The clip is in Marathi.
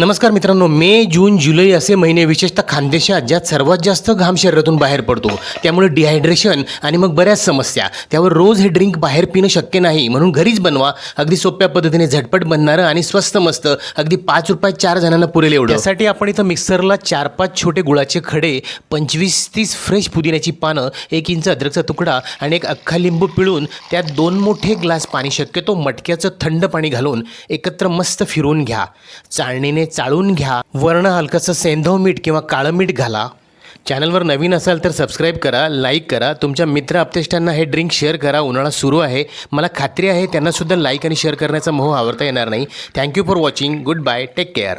नमस्कार मित्रांनो मे जून जुलै असे महिने विशेषतः खानदेशात ज्यात सर्वात जास्त घाम शरीरातून बाहेर पडतो. त्यामुळे डिहायड्रेशन आणि मग बऱ्याच समस्या. त्यावर रोज हे ड्रिंक बाहेर पिणं शक्य नाही. म्हणून घरीच बनवा. अगदी सोप्या पद्धतीने झटपट बनणारं आणि स्वस्त मस्त अगदी पाच रुपयात चार जणांना पुरेल एवढं. त्यासाठी आपण इथं मिक्सरला चार पाच छोटे गुळाचे खडे पंचवीस तीस फ्रेश पुदिन्याची पानं एक इंच अद्रकचा तुकडा आणि एक अख्खा लिंबू पिळून त्यात दोन मोठे ग्लास पाणी शक्यतो मटक्याचं थंड पाणी घालून एकत्र मस्त फिरवून घ्या. चाळणीने चाळून घ्या. वर्ण हलकंसं सेंधव मीठ किंवा काळं मीठ घाला. चॅनलवर नवीन असाल तर सबस्क्राईब करा लाईक करा. तुमच्या मित्र आपतेष्टांना हे ड्रिंक शेअर करा. उन्हाळा सुरू आहे. मला खात्री आहे त्यांनासुद्धा लाईक आणि शेअर करण्याचा मोह आवडता येणार नाही. Thank you for watching. Good bye. Take care.